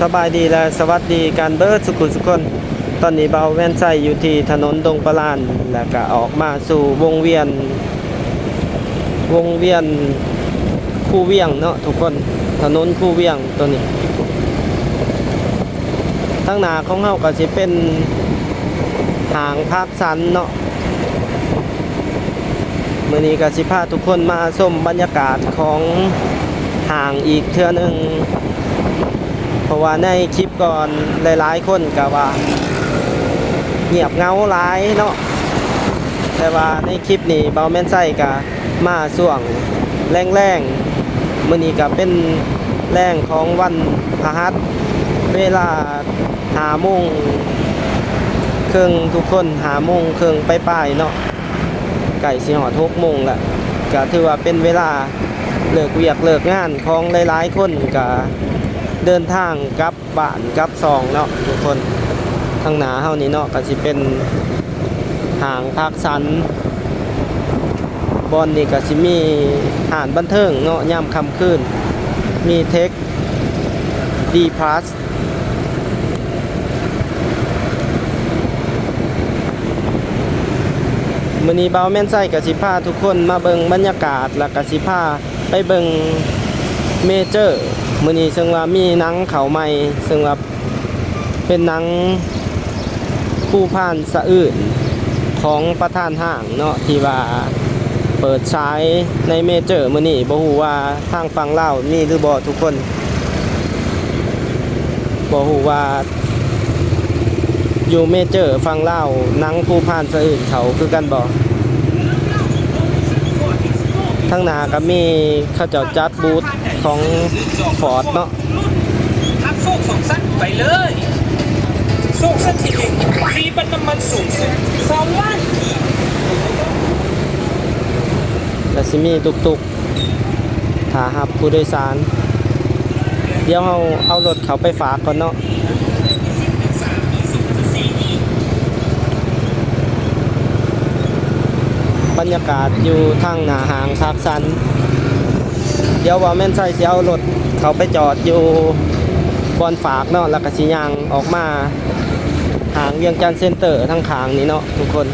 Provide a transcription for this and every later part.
สบายดีและสวัสดีการเบิร์ดสุขุสุคน ตอนนี้เบาแว่นใส่อยู่ที่ถนนดงประลาน แล้วก็ออกมาสู่วงเวียน วงเวียนคู่เวียงเนาะทุกคนถนนคู่เวียงตัวนี้ทั้งหนาของเฮาก็สิเป็นทางภาคสันเนาะมื้อนี้ก็สิพาทุกคนมาชมบรรยากาศของห่างอีกเทื่อนึง เพราะว่าในคลิปก่อนหลายๆคนก็ว่า เงียบเงาหลายเนาะแต่ว่าในคลิปนี้เบาแม่นไส้ก็มาส่วงแรงๆมื้อนี้ก็เป็นแรงของวันพฤหัสเวลาหาโมงเครึ่องทุกคนหาโมงเครึ่องไปปลายๆเนาะไก่สิหอดหกโมงละก็ถือว่าเป็นเวลาเลิกเวียกเลิกงานของหลายๆคนก็ เดินทางกลับบ้านกลับซองเนาะทุกคนทางหนาเฮานี่เนาะก็สิเป็นห่างภาคสันบอนนี่ก็สิมีหานบันเทิงเนาะย่ำค่ำคืนมีเทคดีพลัสมื้อนี้เบาแม่นไส้กับสิพาทุกคนมาเบิงบรรยากาศแล้วก็สิพาไปเบิงเมเจอร์ มื้อนี้ซึ่งว่ามีนังเขาใหม่ซึ่งว่าเป็นนังผู้ผ่านสะอื้นของประธานห้างเนาะที่ว่าเปิดฉายในเมเจอร์มื้อนี้บ่ฮู้ว่าทางฝั่งลาวมีหรือบ่ทุกคนบ่ฮู้ว่าอยู่เมเจอร์ฝั่งลานังผู้ผ่านสะอื้นเขาคือกันบ่ทางนาก็มีเขาเจ้าจัดบูธ ของฟอร์ดเนาะทับโชคสองสั้นไปเลยโชคสั้นที่หนึ่งฟรีบรรน้ำมันสูงสุดสองล้านกีบแล้วสิมีตุกตุกๆถ้าหับผู้โดยสาร เดี๋ยวเราเอารถเขาไปฝากก่อนเนาะบรรยากาศอยู่ทางหน้าหางภาคสันเดี๋ยวว่าแม่นใส่เสิเอารถเขาไปจอดอยู่บอนฝากเนาะแล้วก็สิยางออกมาหางเวียงจันเซ็นเตอร์ทั้งขางนี้เนาะทุกคน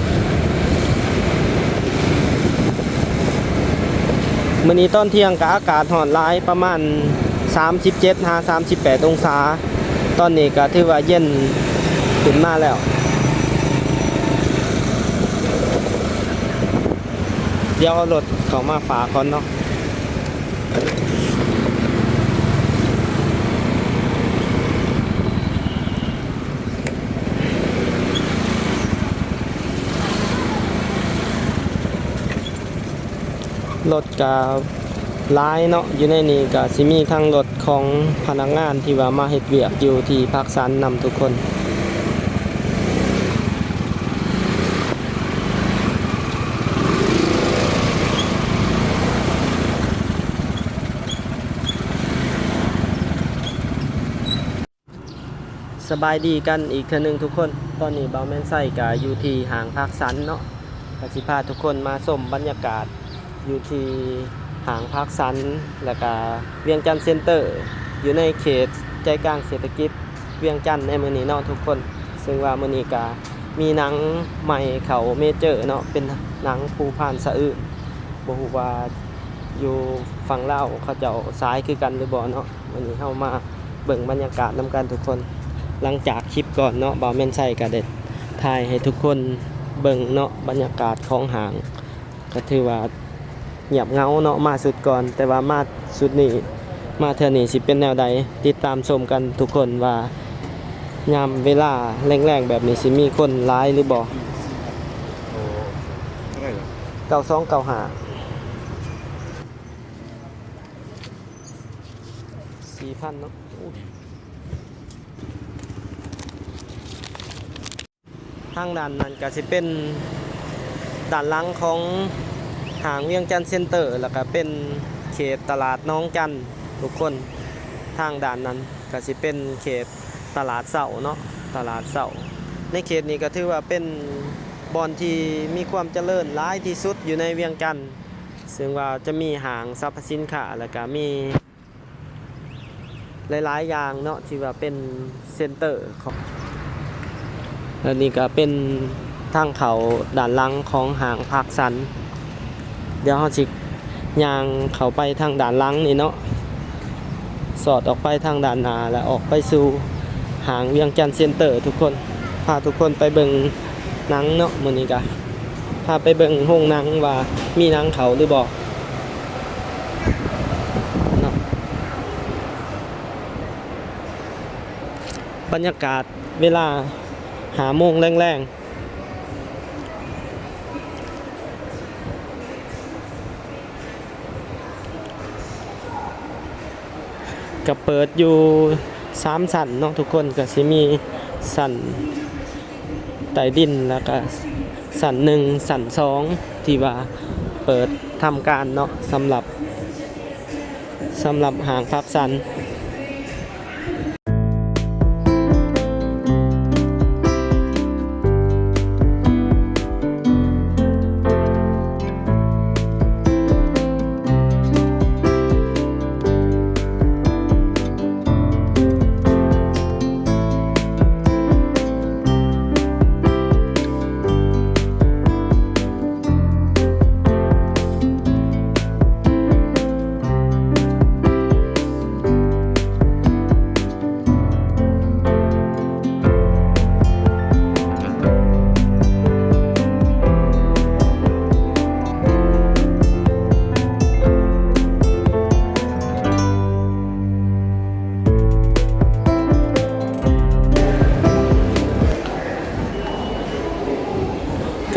มื้อนี้ตอนเที่ยงก็อากาศร้อนหลายประมาณ 37หา38 องศา ตอนนี้ก็ถือว่าเย็นขึ้นมาแล้ว เดี๋ยวเอารถเขามาฝากก่อนเนาะ รถกับร้ายเนาะอยู่ในนี้ก็สิมีทั้งรถของพนักงานที่ว่ามาเฮ็ดเวียกอยู่ที่ภาคสันนำทุกคน สบายดีกันอีกเทื่อหนึงทุกคน ตอนนี้เบาแมนไส้ก็อยู่ที่ห่างภาคสันเนาะกสิพาทุกคนมาชมบรรยากาศยูที่หางภาคสัน แล้วก็เวียงจันทน์เซ็นเตอร์ อยู่ในเขตใจกลางเศรษฐกิจเวียงจันทน์ในมือนี้เนาะทุกคน ซึ่งว่ามือนี้ก็มีหนังใหม่เขาเมเจอร์เนาะเป็นหนังภูพานสะอื้นบ่ฮู้ว่าอยู่ฝั่งเล่าเขาเจ้าซ้ายคือกันหรือบ่เนาะวันนี้เฮามาเบิ่งบรรยากาศนํกันทุกคน หลังจากคลิปก่อนเนาะบ่าวแม่นใส่ก็ได้ถ่ายให้ทุกคนเบิ่งเนาะบรรยากาศของหาง ก็ถือว่าเงียบเงาเนาะมาสุดก่อน แต่ว่ามาสุดนี้มาเทื่อนี้สิเป็นแนวใดติดตามชมกันทุกคนว่ายามเวลาแรงๆแบบนี้สิมีคนร้ายหรือบ่เท่าไหร่เก่าสองเก้าหาสี่พันเนาะ ทางด้านนั้นก็สิเป็นด้านหลังของหางเวียงจันทน์เซ็นเตอร์ แล้วก็เป็นเขตตลาดน้องจันทุกคนทางด่านนั้นก็สิเป็นเขตตลาดเสาเนาะตลาดเสาในเขตนี้ก็ถือว่าเป็นบอนที่มีความเจริญหลายที่สุดอยู่ในเวียงจันทน์ซึ่งว่าจะมีหางสรรพสินค้าแล้วก็มี หลายๆอย่างเนาะที่ว่าเป็นเซ็นเตอร์ของ และนี่ก็เป็นทางเขาด้านหลังของหางภาคสัน เดี๋ยวเราสิยางเขาไปทางด้านหลังนี่เนาะสอดออกไปทางด้านหน้าแล้วออกไปสู่หางเวียงจันทน์เซ็นเตอร์ทุกคนพาทุกคนไปเบิงนังเนาะมือนี้ก็พาไปเบิ่งโรงนังว่ามีนังเขาหรือบ่เนาะบรรยากาศเวลา หาโมงแรงๆก็เปิดอยู่สามสันเนาะทุกคนก็สิมีสันใต้ดินแล้วก็สันหนึ่งสันสองที่ว่าเปิดทำการเนาะสำหรับสำหรับหางพักสัน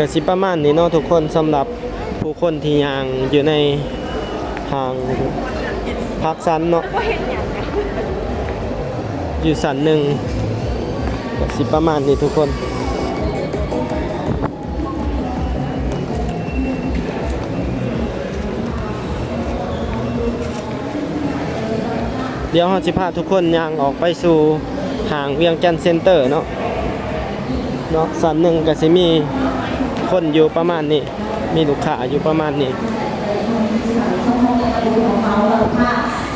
ก็สิประมาณนี้เนาะทุกคนสำหรับผู้คนที่ยังอยู่ในทางพักสันเนาะอยู่สันหนึ่งก็สิประมาณนี้ทุกคนเดี๋ยวเราจะพาทุกคนย่างออกไปสู่ห่างเวียงจันเซ็นเตอร์เนาะเนาะสันหนึ่งก็สิมี คนอยู่ประมาณนี้ มีลูกค้าอยู่ประมาณนี้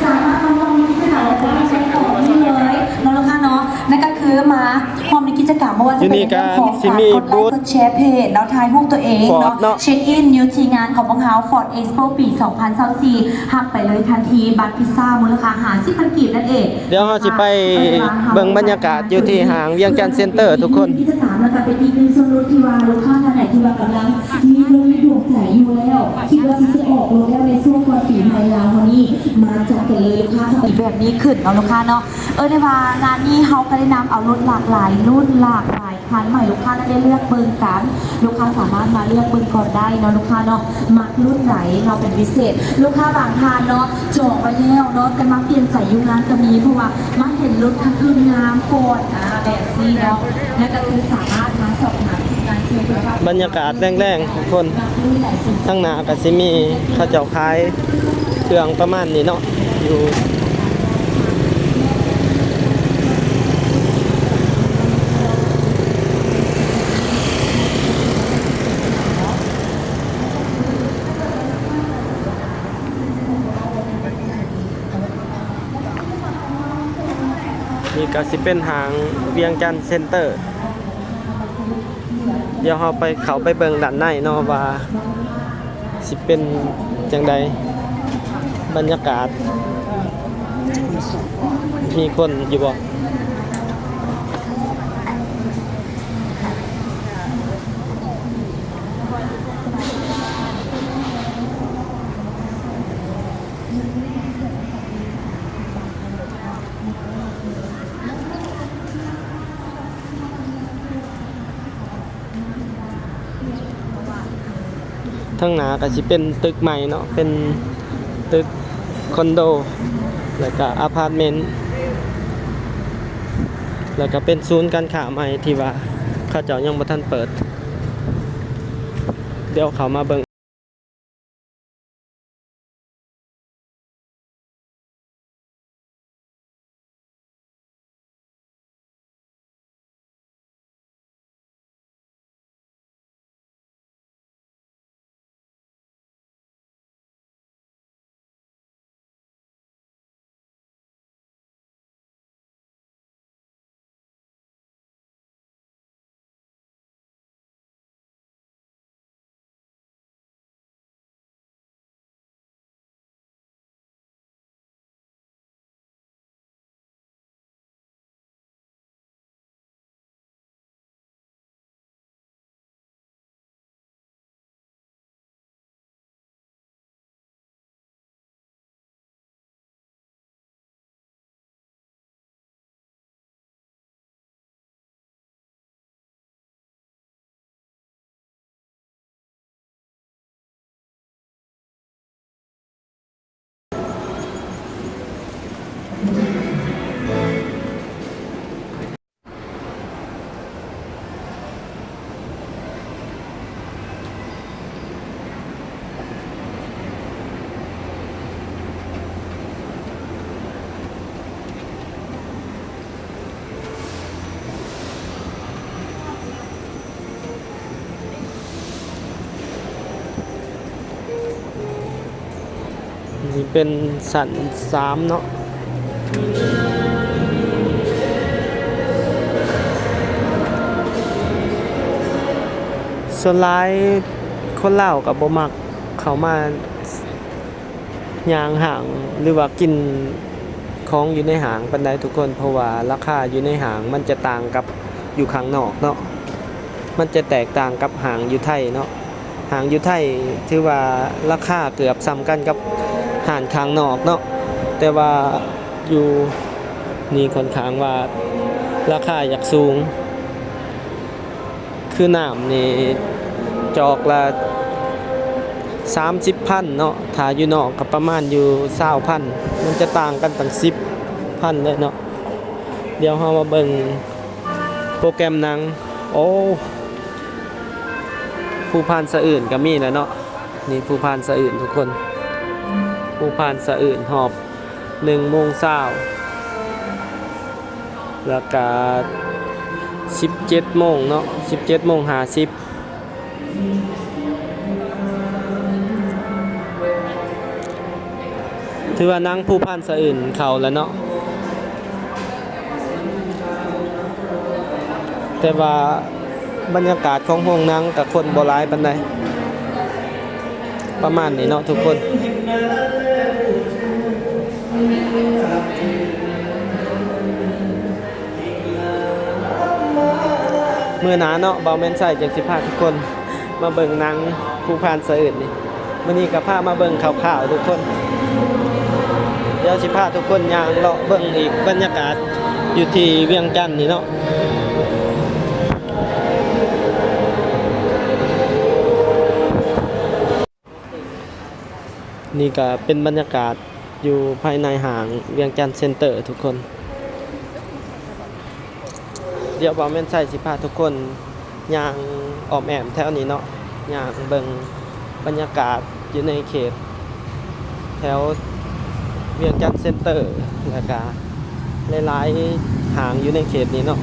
สามารถมาทำกิจกรรมได้ใช้ของนี่เลยเนาะลูกค้าเนาะนั่นก็คือมาพร้อมในกิจกรรมไม่ว่าจะเป็นเรื่องของที่การนี่กดไลก็ค์กดแชร์เพจแล้วทายรูปตัวเอง Ford เนาะเนาะเช็คอินนิวทีงานของบังเฮาฟอร์ดเอ็กซ์โปปี 2024หักไปเลยทันทีบัตรพิซซ่ามูลค่าหาสิบพันกีบนั่นเอง เดี๋ยวเราสิไปเบิ่งบรรยากาศอยู่ที่ห้างเวียงจันทน์เซ็นเตอร์ทุกคนกิจกรรม แล้วก็เป็นอีกหนึ่งสนุที่ว่าลูกค้าท่านไหนที่ว่ากำลังมีเรื่องดวงใจอยู่แล้วคิดว่าที่จะออกรถแล้วในช่วงก่อนปีใหม่ลาววันนี้มาจัดกันเลยลูกค้าอีแบบนี้ขึ้นเนาะลูกค้าเนาะเออในว่างานนี้เขาก็ได้นำเอารถหลากหลายรุ่นหลากหลายคันใหม่ลูกค้าได้เลือกเบิ่งกันลูกค้าสามารถมาเลือกเบิ่งก่อนได้เนาะลูกค้าเนาะมักรุ่นไหนเราเป็นพิเศษ ลูกค้าบางทานเนาะจองไว้แล้วเนาะแต่มาเปลี่ยนใส่ยุงานก็มีเพราะว่ามาเห็นรถคันอื่นงามก่อนอ่าแบบนี้เนาะนั่นก็คือสาม บรรยากาศแรงๆทุกคนทั้งหนาก็สิมีเขาเจ้าขายเครื่องประมาณนี้เนาะอยู่นี่ก็สิเป็นหางเวียงจันทน์เซ็นเตอร์ เดี๋ยวเราไปเขาไปเบิ่งด้านในเนาะว่าสิเป็นจังใดบรรยากาศ มีคนอยู่บ่ ทั้งหนาก็สิเป็นตึกใหม่เนาะเป็นตึกคอนโด แล้วก็อพาร์ตเมนต์แล้วก็เป็นศูนย์การค้าใหม่ที่ว่าข้าเจ้ายังบ่ทันเปิด เดี๋ยวเขามาเบิ่ง เป็นสันสามเนาะส่วนร้ายคนเล่ากับบ่มักเขามายางห่างหรือว่ากินของอยู่ในหางปันไดทุกคนเพราะว่าราคาอยู่ในหางมันจะต่างกับอยู่ข้างนอกเนาะมันจะแตกต่างกับหางอยู่ไทยเนาะหางอยู่ไทยถือว่าราคาเกือบซ้ำกันกับ ห่างข้างนอกเนาะแต่ว่าอยู่นี่ค่อนข้างว่าราคาอยากสูง คือน้ำนี่จอกละสามสิบพันเนาะถ้าอยู่นอกกับประมาณอยู่เศร้าพันมันจะต่างกันตั้งสิบพันเลยเนาะเดี๋ยวเรามาเบิ่งโปรแกรมหนังโอ้ผู้พานสะอื่นก็มีแล้วเนาะนี่ผู้พานสะอื่นทุกคน ผู้พานสะอื่นหอบหนึ่งโมงเช้าแล้วก็17โมงเนาะ17โมง50ถือว่านั่งผู้พันสะอื่นเขาแล้วเนาะแต่ว่าบรรยากาศของโรงนั่งกับคนบ่หลายปานใดประมาณนี้เนาะทุกคน เมื่อหนาเนาะเบาแมนใส่จากสิพาทุกคน มาเบิ่งนังผู้พานเสะอื่นนี่วันนี้กับพามาเบิ่งข่าวๆทุกคนเดี๋ยวสิพาทุกคนยางเลาะเบิ่งอีกบรรยากาศอยู่ที่เวียงจันทน์นี่เนาะนี่ก็เป็นบรรยากาศ อยู่ภายในห้างเวียงจันทน์เซ็นเตอร์ทุกคน เดี๋ยวบอมเมนใส่สิพาทุกคนย่างออมแอมแถวนี้เนาะย่างเบิงบรรยากาศอยู่ในเขต แถวเวียงจันทน์เซ็นเตอร์แล้วก็หลายๆห่างอยู่ในเขตนี้เนาะ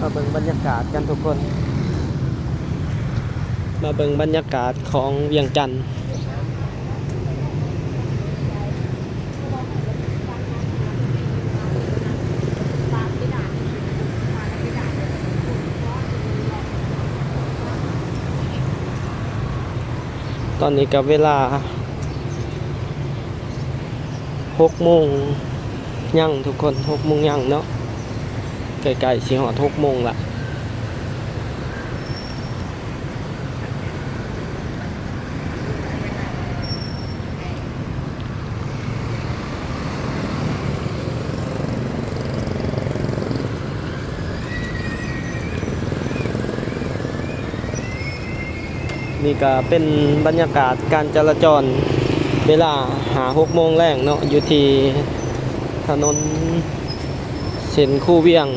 มาเบิงบรรยากาศกันทุกคน มาเบิงบรรยากาศของเวียงจันทน์ อนนี้กับเวลาหกโมงยังทุกคนหกโมงยังเนาะไกลๆสิหอดหกโมงละ นี่ก็เป็นบรรยากาศการจราจรเวลาหาหกโมงแรงเนาะอยู่ที่ถนนเส้นคู่เวียง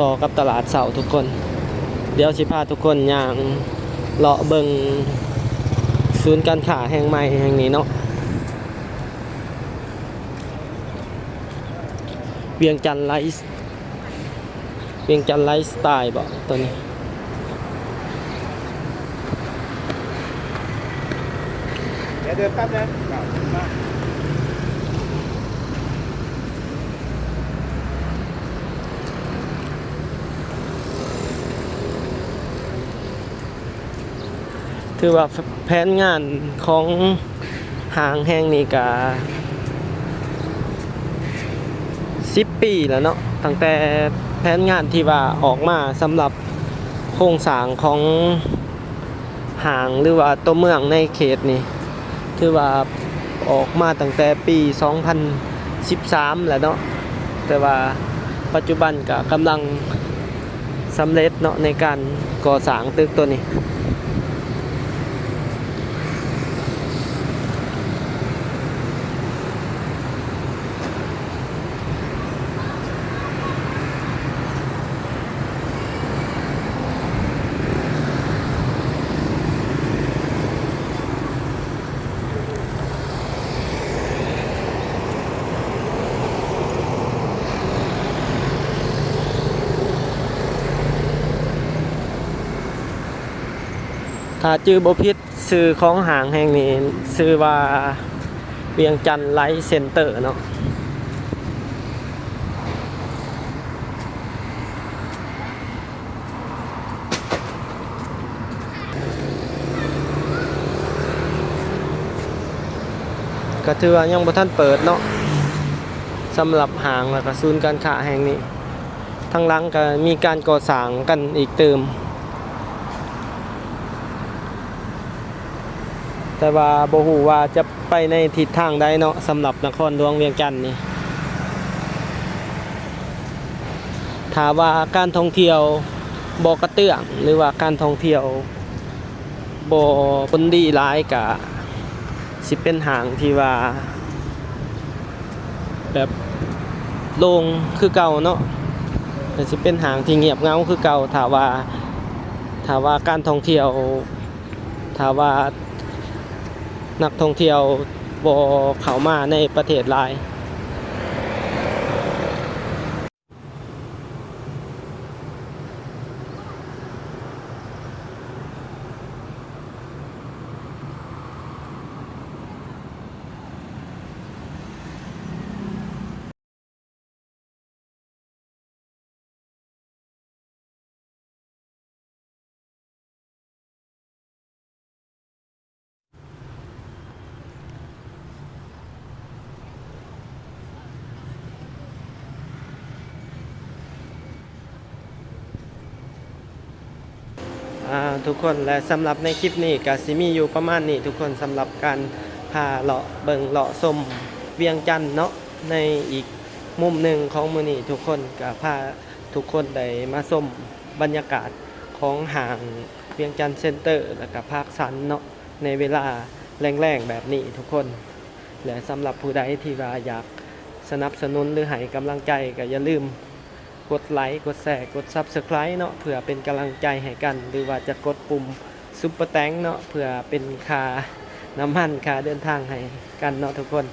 ต่อกับตลาดเสาทุกคน เดี๋ยวสิพาทุกคนย่างเลาะเบิงศูนย์การค้าแห่งใหม่แห่งนี้เนาะเวียงจันไลฟ์เวียงจันไลฟ์สไตล์บ่ตัวนี้ เดินแป๊บนึงถือว่าแผนงานของห้างแห่งนี้ก็สิบปีแล้วเนาะตั้งแต่แผนงานที่ว่าออกมาสำหรับโครงสร้างของหางหรือว่าตัวเมืองในเขตนี้ ถือว่าออกมาตั้งแต่ปี 2013 แล้วเนาะแต่ว่าปัจจุบันก็กำลังสำเร็จเนาะในการก่อสร้างตึกตัวนี้ ถ้าจื้อบ่ผิดซื้อของหางแห่งนี้ซื้อว่าเวียงจันทร์ไลท์เซ็นเตอร์เนาะก็ถือว่ายังบ่ทันเปิดเนาะสำหรับหางแล้วก็ศูนย์การค้าแห่งนี้ทางหลังก็มีการก่อสร้างกันอีกเติม แต่ว่าบ่ฮู้ว่าจะไปในทิศทางใดเนาะสำหรับนครหลวงเวียงจันทน์นี่ถ้าว่าการท่องเที่ยวบ่กระเตื้องหรือว่าการท่องเที่ยวบ่ผลดีหลายก็สิเป็นหางที่ว่า แบบโลงคือเก่าเนาะก็สิเป็นหางที่เงียบเงาคือเก่าถ้าว่าถ้าว่าการท่องเที่ยวถ้าว่า นักท่องเที่ยวบ่เข้ามาในประเทศลาย ทุกคนและสำหรับในคลิปนี้ก็สิมีอยู่ประมาณนี้ทุกคนสำหรับการพาเลาะเบิงเลาะชมเวียงจันทน์เนาะในอีกมุมหนึ่งของมือนี้ทุกคนก็พาทุกคนได้มาชมบรรยากาศของห่างเวียงจันทน์เซ็นเตอร์แล้วก็ภาคสันเนาะในเวลาแรงๆแบบนี้ทุกคนและสำหรับผู้ใดที่ว่าอยากสนับสนุนหรือให้กำลังใจก็อย่าลืม กดไลค์กดแชร์กด Subscribe เนาะเพื่อเป็นกำลังใจให้กัน หรือว่าจะกดปุ่มซุปเปอร์แตงเนาะเพื่อเป็นคาน้ำมันคาเดินทางให้กันเนาะทุกคน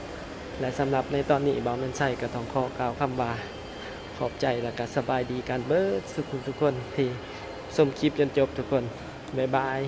และสำหรับในตอนนี้บอมเมนไซก็ต้องขอกล่าวคำว่าขอบใจและก็สบายดีกันเบิร์ดสุขุทุกคนที่ชมคลิปจนจบทุกคนบ๊ายบาย